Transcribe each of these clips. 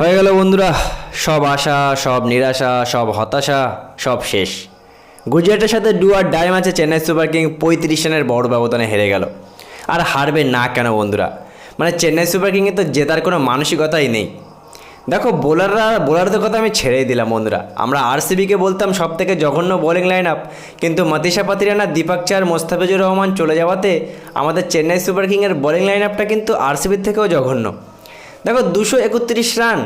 হয়ে গেল বন্ধুরা, সব আশা, সব নিরাশা, সব হতাশা, সব শেষ। গুজরাটের সাথে ডুয়ার ডাই ম্যাচে চেন্নাই সুপার কিং পঁয়ত্রিশ রানের বড় ব্যবধানে হেরে গেল। আর হারবে না কেন বন্ধুরা? মানে চেন্নাই সুপার কিংয়ে তো জেতার কোনো মানসিকতাই নেই। দেখো, বোলাররা, বোলারদের কথা আমি ছেড়েই দিলাম বন্ধুরা। আমরা আরসিবিকে বলতাম সব থেকে জঘন্য বোলিং লাইন আপ কিন্তু মতিশা পাতিরানা, দীপাক চার, মোস্তাফিজুর রহমান চলে যাওয়াতে আমাদের চেন্নাই সুপার কিংয়ের বোলিং লাইন আপটা কিন্তু আরসিবির থেকেও জঘন্য। দেখো, দুশো একত্রিশ রান,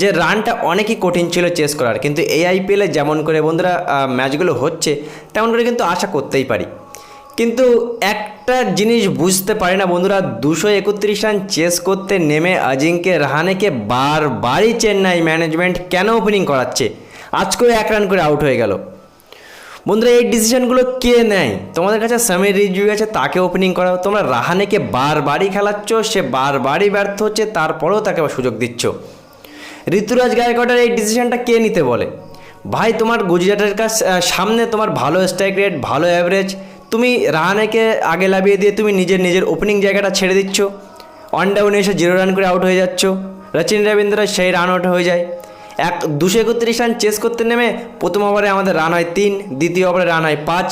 যে রানটা অনেকই কঠিন ছিল চেস করার, কিন্তু এই আইপিএলে যেমন করে বন্ধুরা ম্যাচগুলো হচ্ছে, তেমন করে কিন্তু আশা করতেই পারি। কিন্তু একটা জিনিস বুঝতে পারি না বন্ধুরা, দুশো একত্রিশ রান চেস করতে নেমে অজিঙ্কে রাহানেকে বারবারই চেন্নাই ম্যানেজমেন্ট কেন ওপেনিং করাচ্ছে? আজকেও এক রান করে আউট হয়ে গেল। বন্ধুরা, এই ডিসিশনগুলো কে নেয়? তোমাদের কাছে সামির রিজু আছে তাকে ওপেনিং করাও। তোমরা রাহানেকে বারবারই খেলাচ্ছ, সে বারবারই ব্যর্থ হচ্ছে, তারপরেও তাকে সুযোগ দিচ্ছ। ঋতুরাজ গায়কোয়াড়ের এই ডিসিশনটা কে নিতে বলে? ভাই, তোমার গুজরাটের কাছ সামনে তোমার ভালো স্ট্রাইক রেট ভালো অ্যাভারেজ তুমি রাহানেকে আগে লাভিয়ে দিয়ে তুমি নিজের নিজের ওপেনিং জায়গাটা ছেড়ে দিচ্ছ। ওয়ান ডাউনে এসে জিরো রান করে আউট হয়ে যাচ্ছ। রচিন রবীন্দ্র, সেই রান আউট হয়ে যায়। এক দুশো একত্রিশ রান চেস করতে নেমে প্রথম ওভারে আমাদের রান হয় তিন, দ্বিতীয় ওভারে রান হয় পাঁচ।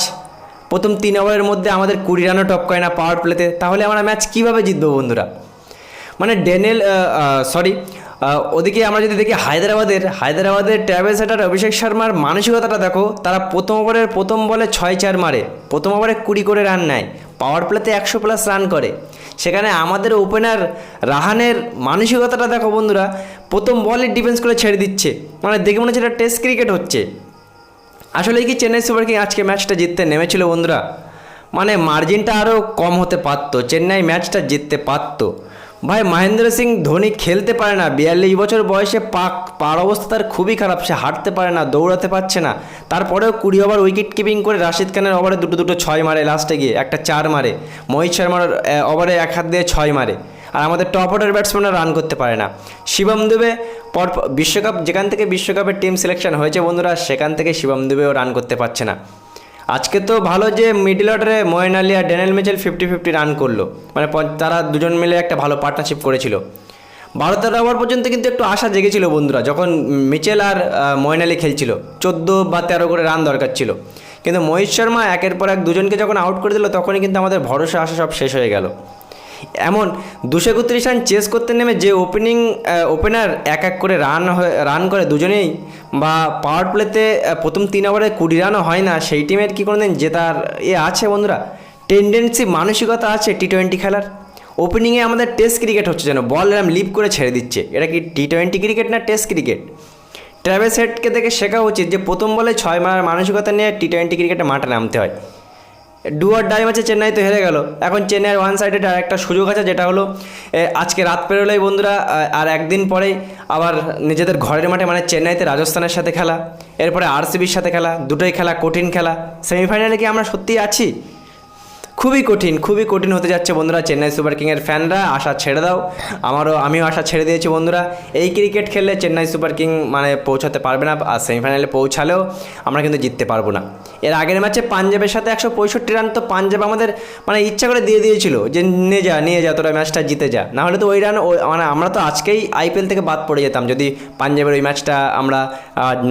প্রথম তিন ওভারের মধ্যে আমাদের কুড়ি রানও টপ করে না পাওয়ার প্লেতে তাহলে আমরা ম্যাচ কীভাবে জিতবো বন্ধুরা? মানে ডেনেল সরি ওদিকে আমরা যদি দেখি হায়দ্রাবাদের হায়দ্রাবাদের ট্রাভেল সেটার অভিষেক শর্মার মানসিকতাটা দেখো, তারা প্রথম ওভারের প্রথম বলে ছয় চার মারে। প্রথম ওভারে কুড়ি করে রান নেয়। পাওয়ার প্লেতে একশো প্লাস রান করে। সেখানে আমাদের ওপেনার রাহানের মানসিকতাটা দেখো বন্ধুরা, প্রথম বলে ডিফেন্স করে ছেড়ে দিচ্ছে। মানে দেখে মনে হচ্ছে এটা টেস্ট ক্রিকেট হচ্ছে। আসলে কি চেন্নাই সুপার কিং আজকে ম্যাচটা জিততে নেমেছিল বন্ধুরা? মানে মার্জিনটা আরও কম হতে পারতো, চেন্নাই ম্যাচটা জিততে পারতো। ভাই, মহেন্দ্র সিং ধোনি খেলতে পারে না। বিয়াল্লিশ বছর বয়সে পাক, পার অবস্থা তার খুবই খারাপ। সে হাঁটতে পারে না, দৌড়াতে পারছে না। তারপরেও কুড়ি ওভার উইকেট কিপিং করে রাশিদ খানের ওভারে দুটো দুটো, ছয় মারে লাস্টে গিয়ে, একটা চার মারে। মোহিত শর্মার ওভারে এক হাত দিয়ে ছয় মারে। আর আমাদের টপ অর্ডার ব্যাটসম্যানরা রান করতে পারে না। শিবম দুবে পর বিশ্বকাপ, যেখান থেকে বিশ্বকাপের টিম সিলেকশন হয়েছে বন্ধুরা, সেখান থেকে শিবম দুবেও রান করতে পারছে না। আজকে তো ভালো যে মিডল অর্ডারে ময়েন আলী আর Daniel Mitchell fifty fifty run করল। মানে তারা দুজন মিলে একটা ভালো পার্টনারশিপ করেছিল। বারো তেরো ওভার পর্যন্ত কিন্তু একটু আশা জেগেছিল বন্ধুরা, যখন মিচেল আর মোয়েন আলী খেলছিল। চোদ্দ বা তেরো করে রান দরকার ছিল। কিন্তু মহিত শর্মা একের পর এক দুজনকে যখন আউট করে দিল, তখনই কিন্তু আমাদের ভরসা আশা সব শেষ হয়ে গেল। এমন দুশো একত্রিশ রান চেস করতে নেমে যে ওপেনিং ওপেনার এক এক করে রান রান করে দুজনেই, বা পাওয়ার প্লেতে প্রথম তিন ওভারে কুড়ি রানও হয় না, সেই টিমের কী কি কোনোদিন জেতার এ আছে বন্ধুরা? টেন্ডেন্সি মানসিকতা আছে টি টোয়েন্টি খেলার। ওপেনিংয়ে আমাদের টেস্ট ক্রিকেট হচ্ছে যেন বল এরম লিপ করে ছেড়ে দিচ্ছে। এটা কি টি টোয়েন্টি ক্রিকেট না টেস্ট ক্রিকেট ট্রাভেল সেটকে দেখে শেখা উচিত যে প্রথম বলে ছয় মারার মানসিকতা নিয়ে টি টোয়েন্টি ক্রিকেটে মাঠে নামতে হয়। ডুয়ার ডাই ম্যাচে চেন্নাই তো হেরে গেল। এখন চেন্নাইয়ের ওয়ান সাইডেড আর একটা সুযোগ আছে, যেটা হলো আজকে রাত পেরোলেই বন্ধুরা আর একদিন পরেই আবার নিজেদের ঘরের মাঠে মানে চেন্নাইতে রাজস্থানের সাথে খেলা, এরপরে আরসিবির সাথে খেলা, দুটোই খেলা, কঠিন খেলা। সেমিফাইনালে কি আমরা সত্যিই আছি? খুবই কঠিন খুবই কঠিন হতে যাচ্ছে বন্ধুরা চেন্নাই সুপার কিংয়ের ফ্যানরা। আশা ছেড়ে দাও। আমারও, আমিও আশা ছেড়ে দিয়েছি বন্ধুরা। এই ক্রিকেট খেললে চেন্নাই সুপার কিং মানে পৌঁছাতে পারবে না আর সেমিফাইনালে পৌঁছালেও আমরা কিন্তু জিততে পারব না। এর আগের ম্যাচে পাঞ্জাবের সাথে একশো পঁয়ষট্টি রান তো পাঞ্জাব আমাদের মানে ইচ্ছা করে দিয়ে দিয়েছিল যে নিয়ে যা নিয়ে যা, তোরা ম্যাচটা জিতে যা। না হলে তো ওই রান মানে আমরা তো আজকেই আইপিএল থেকে বাদ পড়ে যেতাম যদি পাঞ্জাবের ওই ম্যাচটা আমরা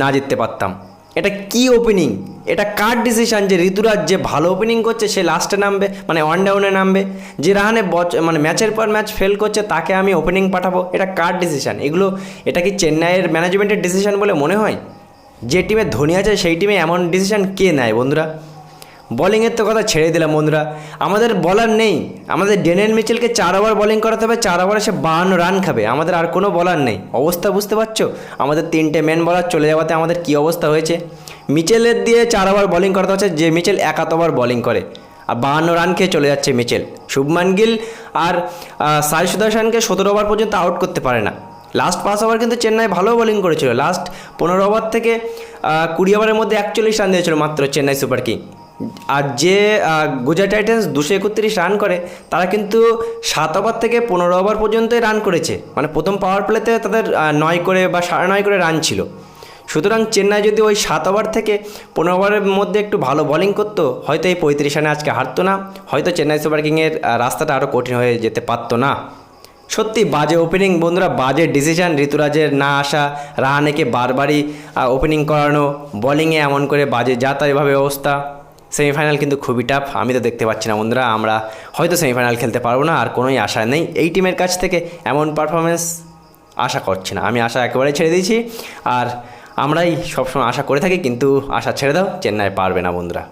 না জিততে পারতাম। এটা কি ওপেনিং এটা কার ডিসিশান যে ঋতুরাজ যে ভালো ওপেনিং করছে, সে লাস্টে নামবে? মানে ওয়ান ডাউনে নামবে? যে রাহানে বচ- মানে ম্যাচের পর ম্যাচ ফেল করছে, তাকে আমি ওপেনিং পাঠাবো? এটা কার ডিসিশান এগুলো, এটা কি চেন্নাইয়ের ম্যানেজমেন্টের ডিসিশান বলে মনে হয়? যে টিমে ধোনি আছে, সেই টিমে এমন ডিসিশান কে নেয় বন্ধুরা? বলিংয়ের তো কথা ছেড়ে দিলাম, বন্ধুরা। আমাদের বলার নেই। আমাদের ডেনিয়েল মিচেলকে চার ওভার বলিং করাতে হবে, চার ওভারে সে বাহান্ন রান খাবে। আমাদের আর কোনো বলার নেই। অবস্থা বুঝতে পারছ? আমাদের তিনটে মেন বলার চলে যাওয়াতে আমাদের কী অবস্থা হয়েছে? মিচেলের দিয়ে চার ওভার বলিং করাতে হচ্ছে, যে মিচেল একাত ওভার বলিং করে। আর বাহান্ন রান খেয়ে চলে যাচ্ছে মিচেল শুভমান গিল আর সাই সুদর্শনকে সতেরো ওভার পর্যন্ত আউট করতে পারে না। লাস্ট পাঁচ ওভার কিন্তু চেন্নাই ভালো বোলিং করেছিল। লাস্ট পনেরো ওভার থেকে কুড়ি ওভারের মধ্যে একচল্লিশ রান দিয়েছিল মাত্র চেন্নাই সুপার কিং আর যে গুজরাট টাইটান্স দুশো একত্রিশ রান করে, তারা কিন্তু সাত ওভার থেকে পনেরো ওভার পর্যন্তই রান করেছে। মানে প্রথম পাওয়ার প্লেতে তাদের নয় করে বা সাড়ে নয় করে রান ছিল। সুতরাং চেন্নাই যদি ওই সাত ওভার থেকে পনেরো ওভারের মধ্যে একটু ভালো বোলিং করতো, হয়তো এই পঁয়ত্রিশ রানে আজকে হারতো না। হয়তো চেন্নাই সুপার কিংয়ের রাস্তাটা আরও কঠিন হয়ে যেতে পারতো না। সত্যি বাজে ওপেনিং বন্ধুরা, বাজে ডিসিশন ঋতুরাজের না আসা, রাহানেকে বারবারই ওপেনিং করানো বোলিংয়ে এমন করে বাজে যা তাই অবস্থা। সেমিফাইনাল কিন্তু খুবই টাফ আমি তো দেখতে পাচ্ছি না বন্ধুরা, আমরা হয়তো সেমিফাইনাল খেলতে পারব না, আর কোনোই আশা নেই। এই টিমের কাছ থেকে এমন পারফরমেন্স আশা করছি না। আমি আশা একেবারে ছেড়ে দিয়েছি, আর আমরাই সবসময় আশা করে থাকি, কিন্তু আশা ছেড়ে দাও, চেন্নাই পারবে না বন্ধুরা।